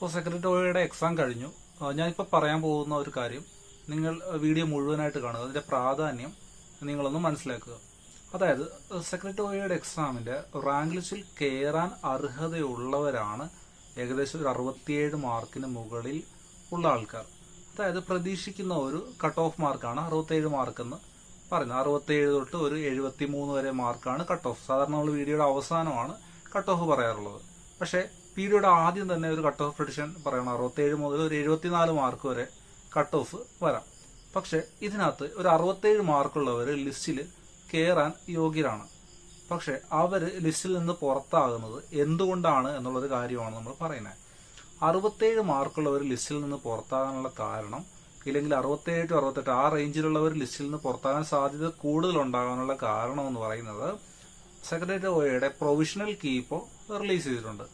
ഇപ്പോൾ സെക്രട്ടറിയുടെ എക്സാം കഴിഞ്ഞു. ഞാനിപ്പോൾ പറയാൻ പോകുന്ന ഒരു കാര്യം. നിങ്ങൾ വീഡിയോ മുഴുവനായിട്ട് കാണുക. അതിന്റെ പ്രാധാന്യം നിങ്ങളൊന്ന് മനസ്സിലാക്കുക. അതായത് സെക്രട്ടറിയുടെ എക്സാമിന്റെ റാങ്ക് ലിസ്റ്റിൽ കയറാൻ അർഹതയുള്ളവരാണ് ഏകദേശം ഒരു അറുപത്തിയേഴ് മാർക്കിന് മുകളിൽ ഉള്ള ആൾക്കാർ. അതായത് പ്രതീക്ഷിക്കുന്ന ഒരു കട്ട് ഓഫ് മാർക്കാണ് അറുപത്തേഴ് മാർക്കെന്ന് പറയുന്നത്. അറുപത്തേഴ് തൊട്ട് ഒരു എഴുപത്തി മൂന്ന് വരെ മാർക്കാണ് കട്ട് ഓഫ് സാധാരണ നമ്മൾ വീഡിയോയുടെ അവസാനമാണ് കട്ട് ഓഫ് പറയാറുള്ളത്. പക്ഷേ വീഡിയോയുടെ ആദ്യം തന്നെ ഒരു കട്ട് ഓഫ് പ്രഡിഷൻ പറയണം. അറുപത്തേഴ് മുതൽ ഒരു എഴുപത്തിനാല് മാർക്ക് വരെ കട്ട് ഓഫ് വരാം. പക്ഷെ ഇതിനകത്ത് ഒരു അറുപത്തേഴ് മാർക്കുള്ളവർ ലിസ്റ്റിൽ കയറാൻ യോഗ്യരാണ്. പക്ഷെ അവർ ലിസ്റ്റിൽ നിന്ന് പുറത്താകുന്നത് എന്തുകൊണ്ടാണ് എന്നുള്ളൊരു കാര്യമാണ് നമ്മൾ പറയുന്നത്. അറുപത്തേഴ് മാർക്കുള്ളവർ ലിസ്റ്റിൽ നിന്ന് പുറത്താകാനുള്ള കാരണം ഇല്ലെങ്കിൽ അറുപത്തേഴ് ടു അറുപത്തെട്ട് ആ റേഞ്ചിലുള്ളവർ ലിസ്റ്റിൽ നിന്ന് പുറത്താകാൻ സാധ്യത കൂടുതൽ ഉണ്ടാകാനുള്ള കാരണം എന്ന് പറയുന്നത് സെക്രട്ടറി ഒയുടെ പ്രൊവിഷണൽ കീ ഇപ്പോൾ റിലീസ് ചെയ്തിട്ടുണ്ട്.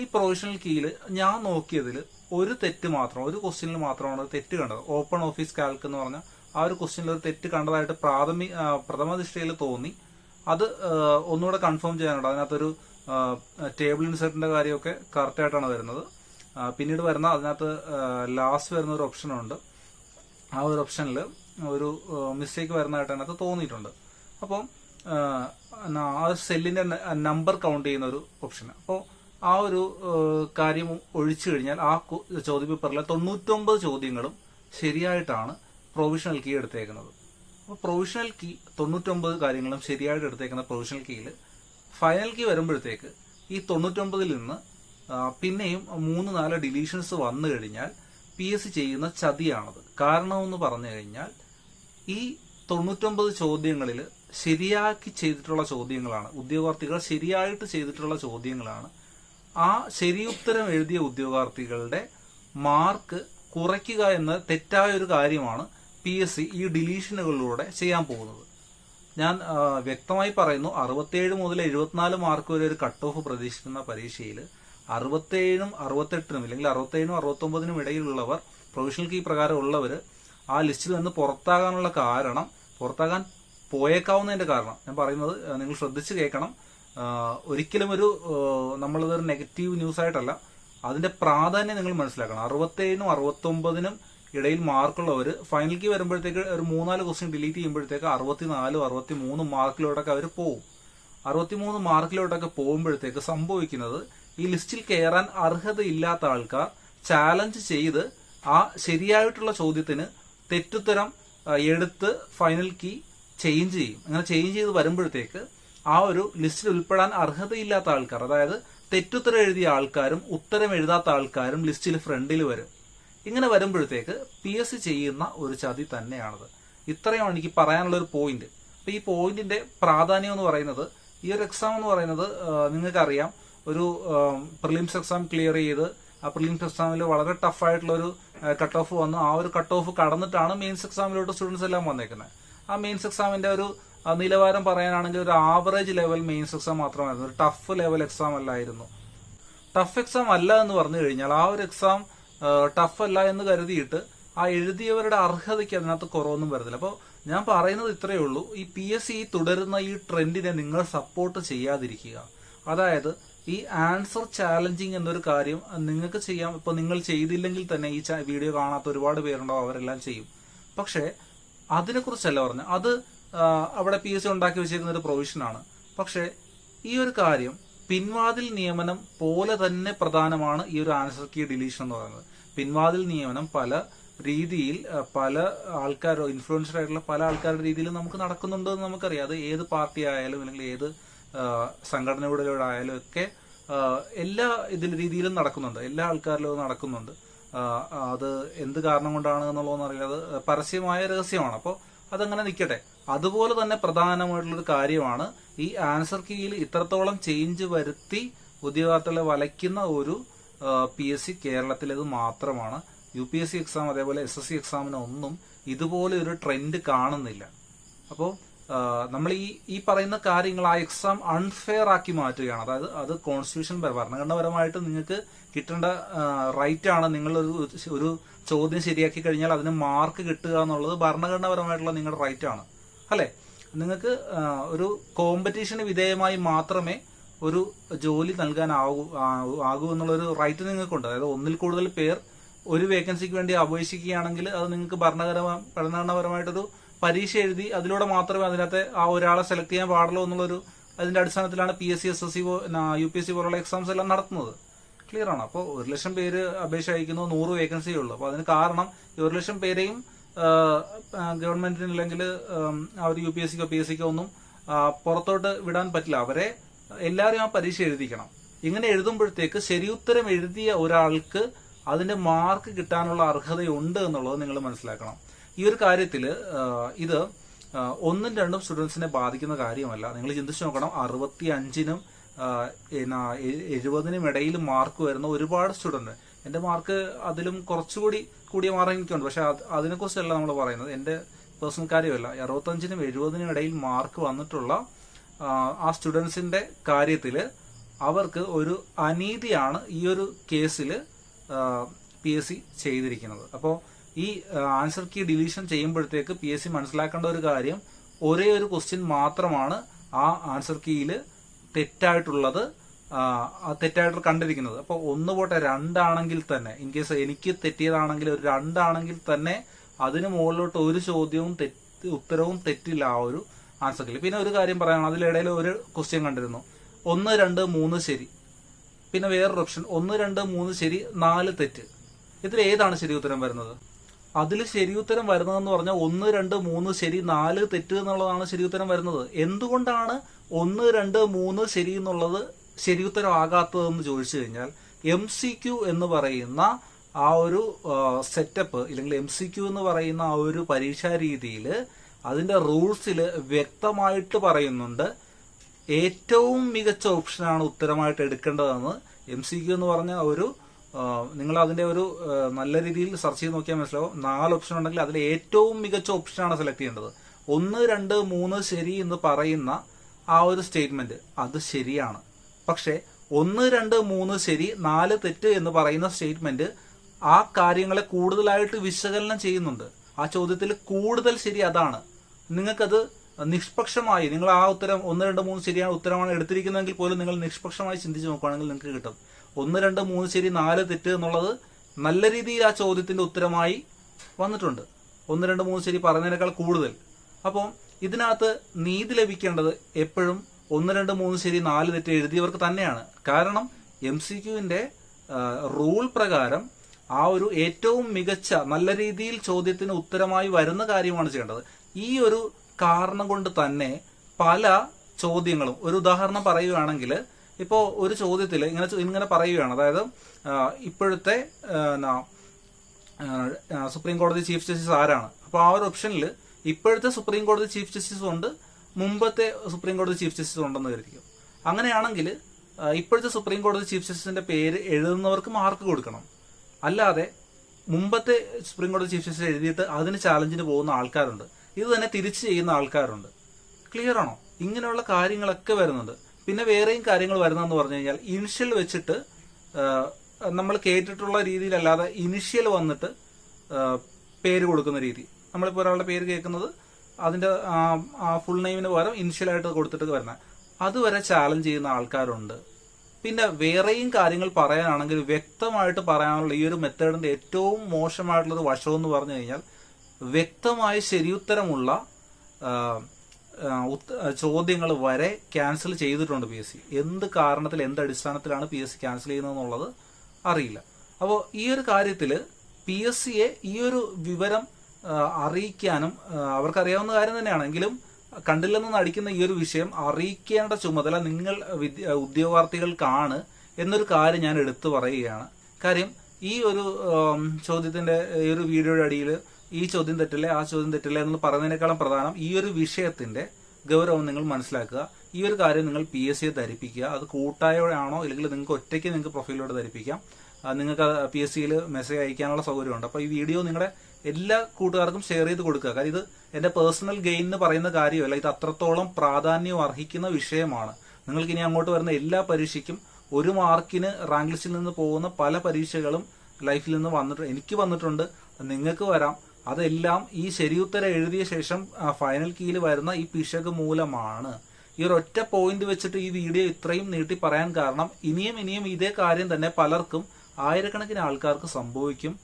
ഈ പ്രൊവിഷണൽ കീയിൽ ഞാൻ നോക്കിയതിൽ ഒരു തെറ്റ് മാത്രം ഒരു ക്വസ്റ്റ്യനിൽ മാത്രമാണ് തെറ്റ് കണ്ടത്. ഓപ്പൺ ഓഫീസ് കാൽക്ക് എന്ന് പറഞ്ഞ ആ ഒരു ക്വസ്റ്റ്യനിൽ ഒരു തെറ്റ് കണ്ടതായിട്ട് പ്രാഥമിക പ്രഥമ ദൃഷ്ടിയിൽ തോന്നി. അത് ഒന്നുകൂടെ കൺഫേം ചെയ്യാനുണ്ട്. അതിനകത്തൊരു ടേബിൾ ഇൻസെർട്ടിന്റെ കാര്യമൊക്കെ കറക്റ്റ് ആയിട്ടാണ് വരുന്നത്. പിന്നീട് വരുന്ന അതിനകത്ത് ലാസ്റ്റ് വരുന്ന ഒരു ഓപ്ഷനുണ്ട് ആ ഒരു ഓപ്ഷനിൽ ഒരു മിസ്റ്റേക്ക് വരുന്നതായിട്ട് അതിനകത്ത് തോന്നിയിട്ടുണ്ട്. അപ്പം ആ ഒരു സെല്ലിന്റെ നമ്പർ കൗണ്ട് ചെയ്യുന്ന ഒരു ഓപ്ഷൻ അപ്പോൾ ആ ഒരു കാര്യം ഒഴിച്ചു കഴിഞ്ഞാൽ ആ ചോദ്യപേപ്പറിലെ തൊണ്ണൂറ്റൊമ്പത് ചോദ്യങ്ങളും ശരിയായിട്ടാണ് പ്രൊവിഷണൽ കീ എടുത്തേക്കുന്നത്. അപ്പോൾ പ്രൊവിഷണൽ കീ തൊണ്ണൂറ്റൊമ്പത് കാര്യങ്ങളും ശരിയായിട്ട് എടുത്തേക്കുന്ന പ്രൊവിഷണൽ കീയിൽ ഫൈനൽ കീ വരുമ്പോഴത്തേക്ക് ഈ തൊണ്ണൂറ്റൊമ്പതിൽ നിന്ന് പിന്നെയും മൂന്ന് നാല് ഡിലീഷൻസ് വന്നു കഴിഞ്ഞാൽ പി എസ് സി ചെയ്യുന്ന ചതിയാണത്. കാരണമെന്ന് പറഞ്ഞു കഴിഞ്ഞാൽ ഈ തൊണ്ണൂറ്റൊമ്പത് ചോദ്യങ്ങളിൽ ശരിയാക്കി ചെയ്തിട്ടുള്ള ചോദ്യങ്ങളാണ്. ഉദ്യോഗാർത്ഥികൾ ശരിയായിട്ട് ചെയ്തിട്ടുള്ള ചോദ്യങ്ങളാണ് ആ ശരിയുത്തരം എഴുതിയ ഉദ്യോഗാർത്ഥികളുടെ മാർക്ക് കുറയ്ക്കുക എന്ന തെറ്റായ ഒരു കാര്യമാണ് പി എസ് സി ഈ ഡിലീഷനുകളിലൂടെ ചെയ്യാൻ പോകുന്നത്. ഞാൻ വ്യക്തമായി പറയുന്നു അറുപത്തേഴ് മുതൽ എഴുപത്തിനാല് മാർക്ക് വരെ ഒരു കട്ട് ഓഫ് പ്രതീക്ഷിക്കുന്ന പരീക്ഷയിൽ അറുപത്തേഴിനും അറുപത്തെട്ടിനും അല്ലെങ്കിൽ അറുപത്തേഴിനും അറുപത്തൊമ്പതിനും ഇടയിലുള്ളവർ പ്രൊവിഷണൽ കീ പ്രകാരം ഉള്ളവർ ആ ലിസ്റ്റിൽ നിന്ന് പുറത്താകാനുള്ള കാരണം പുറത്താകാൻ പോയേക്കാവുന്നതിന്റെ കാരണം. ഞാൻ പറയുന്നത് നിങ്ങൾ ശ്രദ്ധിച്ച് കേൾക്കണം. ഒരിക്കലും ഒരു നമ്മളതൊരു നെഗറ്റീവ് ന്യൂസ് ആയിട്ടല്ല. അതിന്റെ പ്രാധാന്യം നിങ്ങൾ മനസ്സിലാക്കണം. അറുപത്തേഴിനും അറുപത്തൊമ്പതിനും ഇടയിൽ മാർക്കുള്ളവർ ഫൈനൽ കീ വരുമ്പോഴത്തേക്ക് ഒരു മൂന്നാൽ ക്വസ്റ്റ്യൻ ഡിലീറ്റ് ചെയ്യുമ്പോഴത്തേക്ക് അറുപത്തിനാലും അറുപത്തി മൂന്നും മാർക്കിലോട്ടൊക്കെ അവർ പോകും അറുപത്തിമൂന്ന് മാർക്കിലോട്ടൊക്കെ പോകുമ്പോഴത്തേക്ക് സംഭവിക്കുന്നത് ഈ ലിസ്റ്റിൽ കയറാൻ അർഹതയില്ലാത്ത ആൾക്കാർ ചാലഞ്ച് ചെയ്ത് ആ ശരിയായിട്ടുള്ള ചോദ്യത്തിന് തെറ്റുത്തരം എടുത്ത് ഫൈനൽ കീ ചേഞ്ച് ചെയ്യും. അങ്ങനെ ചേഞ്ച് ചെയ്ത് വരുമ്പോഴത്തേക്ക് ആ ഒരു ലിസ്റ്റിൽ ഉൾപ്പെടാൻ അർഹതയില്ലാത്ത ആൾക്കാർ അതായത് തെറ്റുത്തരം എഴുതിയ ആൾക്കാരും ഉത്തരം എഴുതാത്ത ആൾക്കാരും ലിസ്റ്റിൽ ഫ്രണ്ടിൽ വരും. ഇങ്ങനെ വരുമ്പോഴത്തേക്ക് പി എസ് സി ചെയ്യുന്ന ഒരു ചതി തന്നെയാണത്. ഇത്രയാണ് എനിക്ക് പറയാനുള്ള ഒരു പോയിന്റ് അപ്പൊ ഈ പോയിന്റിന്റെ പ്രാധാന്യം എന്ന് പറയുന്നത് ഈ ഒരു എക്സാം എന്ന് പറയുന്നത് നിങ്ങൾക്കറിയാം. ഒരു പ്രിലിംസ് എക്സാം ക്ലിയർ ചെയ്ത് ആ പ്രിലിംസ് എക്സാമിൽ വളരെ ടഫായിട്ടുള്ള ഒരു കട്ട് ഓഫ് വന്നു. ആ ഒരു കട്ട് ഓഫ് കടന്നിട്ടാണ് മെയിൻസ് എക്സാമിലോട്ട് സ്റ്റുഡൻസ് എല്ലാം വന്നേക്കുന്നത് ആ മെയിൻസ് എക്സാമിന്റെ ഒരു നിലവാരം പറയാനാണെങ്കിൽ ഒരു ആവറേജ് ലെവൽ മെയിൻസ് എക്സാം മാത്രമായിരുന്നു. ഒരു ടഫ് ലെവൽ എക്സാം അല്ലായിരുന്നു. ടഫ് എക്സാം അല്ല എന്ന് പറഞ്ഞു കഴിഞ്ഞാൽ ആ ഒരു എക്സാം ടഫ് അല്ല എന്ന് കരുതിയിട്ട് ആ എഴുതിയവരുടെ അർഹതയ്ക്ക് അതിനകത്ത് കുറവൊന്നും വരുന്നില്ല അപ്പോൾ ഞാൻ പറയുന്നത് ഇത്രയേ ഉള്ളൂ. ഈ പി എസ് സി തുടരുന്ന ഈ ട്രെൻഡിനെ നിങ്ങൾ സപ്പോർട്ട് ചെയ്യാതിരിക്കുക. അതായത് ഈ ആൻസർ ചാലഞ്ചിങ് എന്നൊരു കാര്യം നിങ്ങൾക്ക് ചെയ്യാം. ഇപ്പൊ നിങ്ങൾ ചെയ്തില്ലെങ്കിൽ തന്നെ ഈ വീഡിയോ കാണാത്ത ഒരുപാട് പേരുണ്ടാവും അവരെല്ലാം ചെയ്യും. പക്ഷേ അതിനെക്കുറിച്ചല്ല പറഞ്ഞു അത് അവിടെ പി എസ് സി ഉണ്ടാക്കി വെച്ചിരിക്കുന്ന ഒരു പ്രൊവിഷനാണ് പക്ഷേ ഈ ഒരു കാര്യം പിൻവാതിൽ നിയമനം പോലെ തന്നെ പ്രധാനമാണ് ഈ ഒരു ആൻസർ കീ ഡിലീഷൻ എന്ന് പറയുന്നത്. പിൻവാതിൽ നിയമനം പല രീതിയിൽ പല ആൾക്കാരോ ഇൻഫ്ലുവൻസർ ആയിട്ടുള്ള പല ആൾക്കാരുടെ രീതിയിൽ നമുക്ക് നടക്കുന്നുണ്ട് എന്ന് നമുക്കറിയാം. അത് ഏത് പാർട്ടി ആയാലും അല്ലെങ്കിൽ ഏത് സംഘടനയുടെയായാലും സംഘടനയുടെ ഒക്കെ എല്ലാ ഇതിൽ രീതിയിലും നടക്കുന്നുണ്ട്. എല്ലാ ആൾക്കാരിലും നടക്കുന്നുണ്ട്. അത് എന്ത് കാരണം കൊണ്ടാണ് എന്നുള്ളതെന്ന് അറിയാം അത് പരസ്യമായ രഹസ്യമാണ്. അപ്പോൾ അതങ്ങനെ നിൽക്കട്ടെ. അതുപോലെ തന്നെ പ്രധാനമായിട്ടുള്ളൊരു കാര്യമാണ് ഈ ആൻസർ കീയിൽ ഇത്രത്തോളം ചേഞ്ച് വരുത്തി ഉദ്യോഗാർത്ഥികളെ വലയ്ക്കുന്ന ഒരു പി എസ് സി കേരളത്തിലേത് മാത്രമാണ്. U P S C exam അതേപോലെ എസ് എസ് സി എക്സാമിനൊന്നും ഇതുപോലെ ഒരു ട്രെൻഡ് കാണുന്നില്ല. അപ്പോൾ നമ്മൾ ഈ ഈ പറയുന്ന കാര്യങ്ങൾ ആ എക്സാം അൺഫെയർ ആക്കി മാറ്റുകയാണ്. അതായത് അത് കോൺസ്റ്റിറ്റ്യൂഷൻ ഭരണഘടനാപരമായിട്ട് നിങ്ങൾക്ക് കിട്ടേണ്ട റൈറ്റ് ആണ്. നിങ്ങൾ ഒരു ഒരു ചോദ്യം ശരിയാക്കി കഴിഞ്ഞാൽ അതിന് മാർക്ക് കിട്ടുക എന്നുള്ളത് ഭരണഘടനാപരമായിട്ടുള്ള നിങ്ങളുടെ റൈറ്റ് ആണ്. അല്ലേ? നിങ്ങൾക്ക് ഒരു കോമ്പറ്റീഷന് വിധേയമായി മാത്രമേ ഒരു ജോലി നൽകാൻ ആകൂ എന്നുള്ളൊരു റൈറ്റ് നിങ്ങൾക്കുണ്ട്. അതായത് ഒന്നിൽ കൂടുതൽ പേർ ഒരു വേക്കൻസിക്ക് വേണ്ടി അപേക്ഷിക്കുകയാണെങ്കിൽ അത് നിങ്ങൾക്ക് ഭരണഘടന ഭരണഘടനാപരമായിട്ടൊരു പരീക്ഷ എഴുതി അതിലൂടെ മാത്രമേ അതിനകത്ത് ആ ഒരാളെ സെലക്ട് ചെയ്യാൻ പാടുള്ളൂ എന്നുള്ളൊരു അതിന്റെ അടിസ്ഥാനത്തിലാണ് P S C S S C U P S C പോലുള്ള എക്സാംസ് എല്ലാം നടത്തുന്നത്. ക്ലിയർ ആണ്? അപ്പോൾ ഒരു ലക്ഷം പേര് അപേക്ഷ അയക്കുന്നു നൂറ് വേക്കൻസിയേ ഉള്ളൂ. അപ്പോൾ അതിന് കാരണം ഈ ഒരു ലക്ഷം പേരെയും ഗവൺമെന്റിന് അല്ലെങ്കിൽ അവർ യു പി എസ് സിക്കോ പി എസ് സിക്കോ ഒന്നും പുറത്തോട്ട് വിടാൻ പറ്റില്ല. അവരെ എല്ലാവരും ആ പരീക്ഷ എഴുതിക്കണം. ഇങ്ങനെ എഴുതുമ്പോഴത്തേക്ക് ശരിയുത്തരം എഴുതിയ ഒരാൾക്ക് അതിന്റെ മാർക്ക് കിട്ടാനുള്ള അർഹതയുണ്ട് എന്നുള്ളത് നിങ്ങൾ മനസ്സിലാക്കണം. ഈ ഒരു കാര്യത്തിൽ ഇത് ഒന്നും രണ്ടും സ്റ്റുഡൻസിനെ ബാധിക്കുന്ന കാര്യമല്ല. നിങ്ങൾ ചിന്തിച്ചു നോക്കണം അറുപത്തി അഞ്ചിനും എഴുപതിനും ഇടയിൽ മാർക്ക് വരുന്ന ഒരുപാട് സ്റ്റുഡന്റ് എന്റെ മാർക്ക് അതിലും കുറച്ചുകൂടി കൂടിയ മാർക്ക് എനിക്കുണ്ട്. പക്ഷെ അത് അതിനെക്കുറിച്ചല്ല നമ്മൾ പറയുന്നത്. എന്റെ പേഴ്സണൽ കാര്യമല്ല. അറുപത്തഞ്ചിനും എഴുപതിനും ഇടയിൽ മാർക്ക് വന്നിട്ടുള്ള ആ, സ്റ്റുഡൻസിന്റെ കാര്യത്തിൽ അവർക്ക് ഒരു അനീതിയാണ് ഈ ഒരു കേസിൽ പി എസ് സി ചെയ്തിരിക്കുന്നത്. അപ്പോൾ ഈ ആൻസർ കീ ഡിലീഷൻ ചെയ്യുമ്പോഴത്തേക്ക് പി എസ് സി മനസ്സിലാക്കേണ്ട ഒരു കാര്യം ഒരേ ഒരു ക്വസ്റ്റ്യൻ മാത്രമാണ് ആ ആൻസർ കീയിൽ തെറ്റായിട്ടുള്ളത് തെറ്റായിട്ട് കണ്ടിരിക്കുന്നത്. അപ്പോൾ ഒന്ന് പോട്ടെ രണ്ടാണെങ്കിൽ തന്നെ ഇൻ കേസ് എനിക്ക് തെറ്റിയതാണെങ്കിൽ ഒരു രണ്ടാണെങ്കിൽ തന്നെ അതിന് മുകളിലോട്ട് ഒരു ചോദ്യവും തെറ്റ് ഉത്തരവും തെറ്റില്ല ആ ഒരു ആൻസർ കീയിൽ പിന്നെ ഒരു കാര്യം പറയാനാണ് അതിലിടയിൽ ഒരു ക്വസ്റ്റ്യൻ കണ്ടിരുന്നു. ഒന്ന് രണ്ട് മൂന്ന് ശരി. പിന്നെ വേറൊരു ഓപ്ഷൻ ഒന്ന് രണ്ട് മൂന്ന് ശരി നാല് തെറ്റ്. ഇതിൽ ഏതാണ് ശരി ഉത്തരം വരുന്നത്? അതിൽ ശരി ഉത്തരം വരുന്നതെന്ന് പറഞ്ഞാൽ ഒന്ന് രണ്ട് മൂന്ന് ശരി നാല് തെറ്റ് എന്നുള്ളതാണ് ശരി ഉത്തരം വരുന്നത്. എന്തുകൊണ്ടാണ് ഒന്ന് രണ്ട് മൂന്ന് ശരി എന്നുള്ളത് ശരി ഉത്തരം ആകാത്തതെന്ന് ചോദിച്ചു കഴിഞ്ഞാൽ എം സി ക്യു എന്ന് പറയുന്ന ആ ഒരു സെറ്റപ്പ് ഇല്ലെങ്കിൽ എം സി ക്യു എന്ന് പറയുന്ന ആ ഒരു പരീക്ഷാ രീതിയിൽ അതിന്റെ റൂൾസിൽ വ്യക്തമായിട്ട് പറയുന്നുണ്ട്. ഏറ്റവും മികച്ച ഓപ്ഷനാണ് ഉത്തരമായിട്ട് എടുക്കേണ്ടതെന്ന് എം സി ക്യു എന്ന് പറഞ്ഞ ഒരു നിങ്ങൾ അതിന്റെ ഒരു നല്ല രീതിയിൽ സെർച്ച് ചെയ്ത് നോക്കിയാൽ മനസ്സിലാവും. നാല് ഓപ്ഷൻ ഉണ്ടെങ്കിൽ അതിൽ ഏറ്റവും മികച്ച ഓപ്ഷൻ ആണ് സെലക്ട് ചെയ്യേണ്ടത്. ഒന്ന് രണ്ട് മൂന്ന് ശരി എന്ന് പറയുന്ന ആ ഒരു സ്റ്റേറ്റ്മെന്റ് അത് ശരിയാണ്. പക്ഷെ ഒന്ന് രണ്ട് മൂന്ന് ശരി നാല് തെറ്റ് എന്ന് പറയുന്ന സ്റ്റേറ്റ്മെന്റ് ആ കാര്യങ്ങളെ കൂടുതലായിട്ട് വിശകലനം ചെയ്യുന്നുണ്ട്. ആ ചോദ്യത്തിൽ കൂടുതൽ ശരി അതാണ്. നിങ്ങൾക്കത് നിഷ്പക്ഷമായി നിങ്ങൾ ആ ഉത്തരം ഒന്ന് രണ്ട് മൂന്ന് ശരിയാണ് ഉത്തരമാണ് എടുത്തിരിക്കുന്നതെങ്കിൽ പോലും നിങ്ങൾ നിഷ്പക്ഷമായി ചിന്തിച്ച് നോക്കുകയാണെങ്കിൽ നിങ്ങൾക്ക് കിട്ടും. ഒന്ന് രണ്ട് മൂന്ന് ശരി നാല് തെറ്റ് എന്നുള്ളത് നല്ല രീതിയിൽ ആ ചോദ്യത്തിന്റെ ഉത്തരമായി വന്നിട്ടുണ്ട്. ഒന്ന് രണ്ട് മൂന്ന് ശരി പറഞ്ഞതിനേക്കാൾ കൂടുതൽ. അപ്പോൾ ഇതിനകത്ത് നീതി ലഭിക്കേണ്ടത് എപ്പോഴും ഒന്ന് രണ്ട് മൂന്ന് ശരി നാല് തെറ്റ് എഴുതിയവർക്ക് തന്നെയാണ്. കാരണം എം സി ക്യുവിന്റെ റൂൾ പ്രകാരം ആ ഒരു ഏറ്റവും മികച്ച നല്ല രീതിയിൽ ചോദ്യത്തിന് ഉത്തരമായി വരുന്ന കാര്യമാണ് ചെയ്യേണ്ടത്. ഈ ഒരു കാരണം കൊണ്ട് തന്നെ പല ചോദ്യങ്ങളും ഒരു ഉദാഹരണം പറയുകയാണെങ്കിൽ ഇപ്പോൾ ഒരു ചോദ്യത്തിൽ ഇങ്ങനെ ഇങ്ങനെ പറയുകയാണ്. അതായത് ഇപ്പോഴത്തെ സുപ്രീം കോടതി ചീഫ് ജസ്റ്റിസ് ആരാണ്? അപ്പോൾ ആ ഒരു ഓപ്ഷനിൽ ഇപ്പോഴത്തെ സുപ്രീം കോടതി ചീഫ് ജസ്റ്റിസ് ഉണ്ട് മുമ്പത്തെ സുപ്രീം കോടതി ചീഫ് ജസ്റ്റിസ് ഉണ്ടെന്ന് കരുതിക്കും അങ്ങനെയാണെങ്കിൽ ഇപ്പോഴത്തെ സുപ്രീം കോടതി ചീഫ് ജസ്റ്റിസിന്റെ പേര് എഴുതുന്നവർക്ക് മാർക്ക് കൊടുക്കണം. അല്ലാതെ മുമ്പത്തെ സുപ്രീം കോടതി ചീഫ് ജസ്റ്റിസ് എഴുതിയിട്ട് അതിന് ചാലഞ്ചിന് പോകുന്ന ആൾക്കാരുണ്ട്. ഇത് തന്നെ തിരിച്ചു ചെയ്യുന്ന ആൾക്കാരുണ്ട്. ക്ലിയർ ആണോ? ഇങ്ങനെയുള്ള കാര്യങ്ങളൊക്കെ വരുന്നുണ്ട്. പിന്നെ വേറെയും കാര്യങ്ങൾ വരുന്നതെന്ന് പറഞ്ഞു കഴിഞ്ഞാൽ ഇനിഷ്യൽ വെച്ചിട്ട് നമ്മൾ കേട്ടിട്ടുള്ള രീതിയിലല്ലാതെ ഇനിഷ്യൽ വന്നിട്ട് പേര് കൊടുക്കുന്ന രീതി. നമ്മളിപ്പോൾ ഒരാളുടെ പേര് കേൾക്കുന്നത് അതിന്റെ ഫുൾ നെയിമിന് പകരം ഇനിഷ്യലായിട്ട് കൊടുത്തിട്ട് വരുന്നത് അതുവരെ ചാലഞ്ച് ചെയ്യുന്ന ആൾക്കാരുണ്ട്. പിന്നെ വേറെയും കാര്യങ്ങൾ പറയാനാണെങ്കിൽ വ്യക്തമായിട്ട് പറയാനുള്ള ഈ ഒരു മെത്തേഡിന്റെ ഏറ്റവും മോശമായിട്ടുള്ളൊരു വശമെന്ന് പറഞ്ഞു കഴിഞ്ഞാൽ വ്യക്തമായി ശരിയുത്തരമുള്ള ചോദ്യങ്ങൾ വരെ ക്യാൻസൽ ചെയ്തിട്ടുണ്ട് പി എസ് സി. എന്ത് കാരണത്തിൽ എന്ത് അടിസ്ഥാനത്തിലാണ് പി എസ് സി ക്യാൻസൽ ചെയ്യുന്നതെന്നുള്ളത് അറിയില്ല. അപ്പോൾ ഈ ഒരു കാര്യത്തിൽ പി എസ് സിയെ ഈ ഒരു വിവരം അറിയിക്കാനും അവർക്കറിയാവുന്ന കാര്യം തന്നെയാണ്. എങ്കിലും കണ്ടില്ലെന്ന് നടിക്കുന്ന ഈ ഒരു വിഷയം അറിയിക്കേണ്ട ചുമതല നിങ്ങൾ ഉദ്യോഗാർത്ഥികൾക്കാണ് എന്നൊരു കാര്യം ഞാൻ എടുത്തു പറയുകയാണ്. കാര്യം ഈ ഒരു ചോദ്യത്തിന്റെ ഈ ഒരു വീഡിയോയുടെ അടിയിൽ ഈ ചോദ്യം തെറ്റില്ലേ ആ ചോദ്യം തെറ്റില്ലേ എന്ന് പറയുന്നതിനേക്കാളും പ്രധാനം ഈ ഒരു വിഷയത്തിന്റെ ഗൗരവം നിങ്ങൾ മനസ്സിലാക്കുക. ഈ ഒരു കാര്യം നിങ്ങൾ പി എസ് സിയെ ധരിപ്പിക്കുക. അത് കൂട്ടായോടെയാണോ ഇല്ലെങ്കിൽ നിങ്ങൾക്ക് ഒറ്റയ്ക്ക് നിങ്ങൾക്ക് പ്രൊഫൈലിലൂടെ ധരിപ്പിക്കാം. നിങ്ങൾക്ക് പി എസ് സിയിൽ മെസ്സേജ് അയക്കാനുള്ള സൗകര്യമുണ്ട്. അപ്പോൾ ഈ വീഡിയോ നിങ്ങളുടെ എല്ലാ കൂട്ടുകാർക്കും ഷെയർ ചെയ്ത് കൊടുക്കുക. കാരണം ഇത് എന്റെ പേഴ്സണൽ ഗെയിൻ എന്ന് പറയുന്ന കാര്യമല്ല. ഇത് അത്രത്തോളം പ്രാധാന്യം അർഹിക്കുന്ന വിഷയമാണ്. നിങ്ങൾക്ക് ഇനി അങ്ങോട്ട് വരുന്ന എല്ലാ പരീക്ഷയ്ക്കും ഒരു മാർക്കിന് റാങ്ക് ലിസ്റ്റിൽ നിന്ന് പോകുന്ന പല പരീക്ഷകളും ലൈഫിൽ നിന്ന് വന്നിട്ട് എനിക്ക് വന്നിട്ടുണ്ട്. നിങ്ങൾക്ക് വരാം. അതെല്ലാം ഈ ശരിയുത്തരം എഴുതിയ ശേഷം ഫൈനൽ കീയിൽ വരുന്ന ഈ പിശക് മൂലമാണ്. ഈ ഒറ്റ പോയിന്റ് വെച്ചിട്ട് ഈ വീഡിയോ ഇത്രയും നീട്ടി പറയാൻ കാരണം ഇനിയും ഇനിയും ഇതേ കാര്യം തന്നെ പലർക്കും ആയിരക്കണക്കിന് ആൾക്കാർക്ക് സംഭവിക്കും.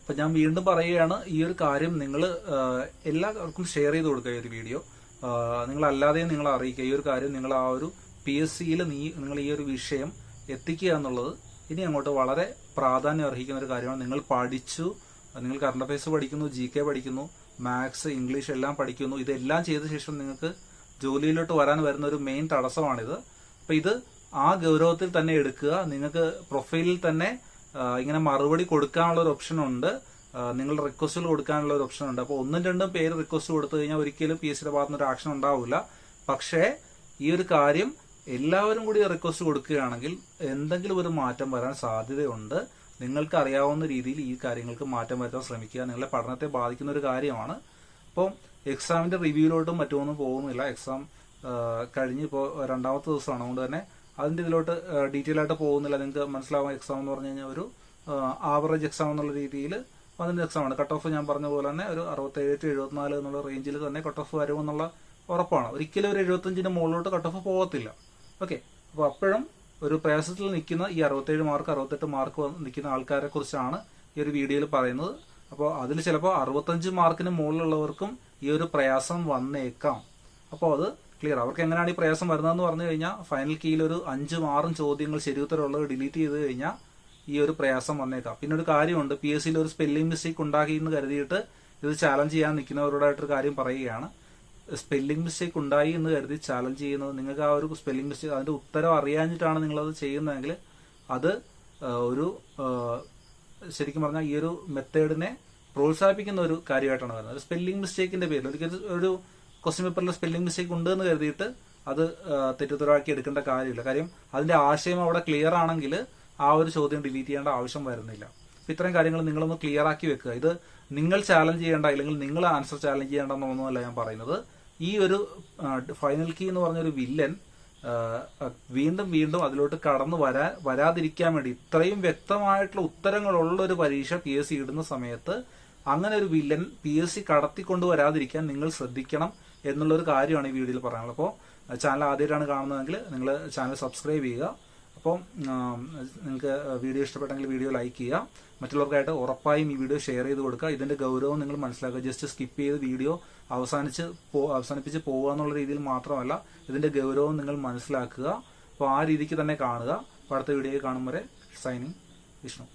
അപ്പൊ ഞാൻ വീണ്ടും പറയുകയാണ് ഈ ഒരു കാര്യം നിങ്ങൾ എല്ലാവർക്കും ഷെയർ ചെയ്ത് കൊടുക്കുക ഈ ഒരു വീഡിയോ നിങ്ങൾ അല്ലാതെയും നിങ്ങൾ അറിയിക്കുക. ഈ ഒരു കാര്യം നിങ്ങൾ ആ ഒരു പി എസ് സിയിൽ നീ നിങ്ങൾ ഈ ഒരു വിഷയം എത്തിക്കുക എന്നുള്ളത് ഇനി അങ്ങോട്ട് വളരെ പ്രാധാന്യം അർഹിക്കുന്ന ഒരു കാര്യമാണ്. നിങ്ങൾ പഠിച്ചു നിങ്ങൾ കറണ്ട് അഫയേഴ്സ് പഠിക്കുന്നു ജി കെ പഠിക്കുന്നു മാത്സ് ഇംഗ്ലീഷ് എല്ലാം പഠിക്കുന്നു. ഇതെല്ലാം ചെയ്ത ശേഷം നിങ്ങൾക്ക് ജോലിയിലോട്ട് വരാൻ വരുന്ന ഒരു മെയിൻ തടസ്സമാണിത്. അപ്പൊ ഇത് ആ ഗൗരവത്തിൽ തന്നെ എടുക്കുക. നിങ്ങൾക്ക് പ്രൊഫൈലിൽ തന്നെ ഇങ്ങനെ മറുപടി കൊടുക്കാനുള്ള ഒരു ഓപ്ഷൻ ഉണ്ട്. നിങ്ങൾ റിക്വസ്റ്റുകൾ കൊടുക്കാനുള്ള ഒരു ഓപ്ഷൻ ഉണ്ട്. അപ്പോൾ ഒന്നും രണ്ടും പേര് റിക്വസ്റ്റ് കൊടുത്തു കഴിഞ്ഞാൽ ഒരിക്കലും പി എസ് സിയുടെ ഭാഗത്തുനിന്ന് ഒരു ആക്ഷൻ ഉണ്ടാവില്ല. പക്ഷേ ഈ ഒരു കാര്യം എല്ലാവരും കൂടി റിക്വസ്റ്റ് കൊടുക്കുകയാണെങ്കിൽ എന്തെങ്കിലും ഒരു മാറ്റം വരാൻ സാധ്യതയുണ്ട്. നിങ്ങൾക്ക് അറിയാവുന്ന രീതിയിൽ ഈ കാര്യങ്ങൾക്ക് മാറ്റം വരുത്താൻ ശ്രമിക്കുക. നിങ്ങളുടെ പഠനത്തെ ബാധിക്കുന്ന ഒരു കാര്യമാണ്. അപ്പോൾ എക്സാമിന്റെ റിവ്യൂലോട്ടും മറ്റൊന്നും പോകുന്നില്ല. എക്സാം കഴിഞ്ഞ് ഇപ്പോൾ രണ്ടാമത്തെ ദിവസമാണ്. അതുകൊണ്ട് തന്നെ അതിന്റെ ഇതിലോട്ട് ഡീറ്റെയിൽ ആയിട്ട് പോകുന്നില്ല. നിങ്ങൾക്ക് മനസ്സിലാവാൻ എക്സാം എന്ന് പറഞ്ഞു കഴിഞ്ഞാൽ ഒരു ആവറേജ് എക്സാം എന്നുള്ള രീതിയിൽ അതിന്റെ എക്സാമാണ് കട്ട് ഓഫ് ഞാൻ പറഞ്ഞ പോലെ തന്നെ ഒരു അറുപത്തേഴ് ടു എഴുപത്തിനാല് എന്നുള്ള റേഞ്ചിൽ തന്നെ കട്ട് ഓഫ് വരുമെന്നുള്ള ഉറപ്പാണ്. ഒരിക്കലും ഒരു എഴുപത്തഞ്ചിന്റെ മുകളിലോട്ട് കട്ട് ഓഫ് പോകത്തില്ല. ഓക്കെ അപ്പോൾ അപ്പോഴും ഒരു പ്രയാസത്തിൽ നിൽക്കുന്ന ഈ അറുപത്തേഴ് മാർക്ക് അറുപത്തെട്ട് മാർക്ക് നിൽക്കുന്ന ആൾക്കാരെ കുറിച്ചാണ് ഈ ഒരു വീഡിയോയിൽ പറയുന്നത്. അപ്പോൾ അതിൽ ചിലപ്പോൾ അറുപത്തഞ്ച് മാർക്കിന് മുകളിലുള്ളവർക്കും ഈ ഒരു പ്രയാസം വന്നേക്കാം. അപ്പോൾ അത് ക്ലിയർ അവർക്ക് എങ്ങനെയാണ് ഈ പ്രയാസം വരുന്നതെന്ന് പറഞ്ഞു കഴിഞ്ഞാൽ ഫൈനൽ കീയിൽ ഒരു അഞ്ച് ആറും ചോദ്യങ്ങൾ ശരിയുത്തരമുള്ളത് ഡിലീറ്റ് ചെയ്ത് കഴിഞ്ഞാൽ ഈ ഒരു പ്രയാസം വന്നേക്കാം. പിന്നെ ഒരു കാര്യമുണ്ട്. പി എസ് സിയിൽ ഒരു സ്പെല്ലിംഗ് മിസ്റ്റേക്ക് ഉണ്ടാക്കി എന്ന് കരുതിയിട്ട് ഇത് ചാലഞ്ച് ചെയ്യാൻ നിൽക്കുന്നവരോടായിട്ടൊരു കാര്യം പറയുകയാണ്. സ്പെല്ലിംഗ് മിസ്റ്റേക്ക് ഉണ്ടായി എന്ന് കരുതി ചാലഞ്ച് ചെയ്യുന്നത്. നിങ്ങൾക്ക് ആ ഒരു സ്പെല്ലിംഗ് മിസ്റ്റേക്ക് അതിന്റെ ഉത്തരം അറിയാഞ്ഞിട്ടാണ് നിങ്ങളത് ചെയ്യുന്നതെങ്കിൽ അത് ഒരു ശരിക്കും പറഞ്ഞാൽ ഈ ഒരു മെത്തേഡിനെ പ്രോത്സാഹിപ്പിക്കുന്ന ഒരു കാര്യമായിട്ടാണ് വരുന്നത്. സ്പെല്ലിംഗ് മിസ്റ്റേക്കിന്റെ പേരിൽ. ഒരു ക്വസ്റ്റ്യൻ പേപ്പറിൽ സ്പെല്ലിംഗ് മിസ്റ്റേക്ക് ഉണ്ട് എന്ന് കരുതിയിട്ട് അത് തെറ്റുത്തരവാക്കി എടുക്കേണ്ട കാര്യമില്ല. കാര്യം അതിന്റെ ആശയം അവിടെ ക്ലിയർ ആണെങ്കിൽ ആ ഒരു ചോദ്യം ഡിലീറ്റ് ചെയ്യേണ്ട ആവശ്യം വരുന്നില്ല. ഇത്തരം കാര്യങ്ങൾ നിങ്ങളൊന്ന് ക്ലിയർ ആക്കി വെക്കുക. ഇത് നിങ്ങൾ ചാലഞ്ച് ചെയ്യേണ്ട അല്ലെങ്കിൽ നിങ്ങൾ ആൻസർ ചാലഞ്ച് ചെയ്യേണ്ടെന്നൊന്നുമല്ല ഞാൻ പറയുന്നത്. ഈ ഒരു ഫൈനൽ കീ എന്ന് പറഞ്ഞൊരു വില്ലൻ വീണ്ടും വീണ്ടും അതിലോട്ട് കടന്നു വരാ വരാതിരിക്കാൻ വേണ്ടി ഇത്രയും വ്യക്തമായിട്ടുള്ള ഉത്തരങ്ങളുള്ള ഒരു പരീക്ഷ പി എസ് സി ഇടുന്ന സമയത്ത് അങ്ങനെ ഒരു വില്ലൻ പി എസ് സി കടത്തിക്കൊണ്ട് വരാതിരിക്കാൻ നിങ്ങൾ ശ്രദ്ധിക്കണം എന്നുള്ള ഒരു കാര്യമാണ് ഈ വീഡിയോയിൽ പറയാനുള്ളത്. അപ്പോൾ ചാനൽ ആദ്യമായിട്ടാണ് കാണുന്നതെങ്കിൽ നിങ്ങൾ ചാനൽ സബ്സ്ക്രൈബ് ചെയ്യുക. അപ്പോൾ നിങ്ങൾക്ക് വീഡിയോ ഇഷ്ടപ്പെട്ടെങ്കിൽ വീഡിയോ ലൈക്ക് ചെയ്യുക. മറ്റുള്ളവർക്കായിട്ട് ഉറപ്പായും ഈ വീഡിയോ ഷെയർ ചെയ്ത് കൊടുക്കുക. ഇതിന്റെ ഗൗരവം നിങ്ങൾ മനസ്സിലാക്കുക. ജസ്റ്റ് സ്കിപ്പ് ചെയ്ത് വീഡിയോ അവസാനിച്ച് അവസാനിപ്പിച്ച് പോകുക എന്നുള്ള രീതിയിൽ മാത്രമല്ല ഇതിന്റെ ഗൗരവം നിങ്ങൾ മനസ്സിലാക്കുക. അപ്പോൾ ആ രീതിക്ക് തന്നെ കാണുക. അടുത്ത വീഡിയോയിൽ കാണും വരെ. സൈനിങ് വിഷ്ണു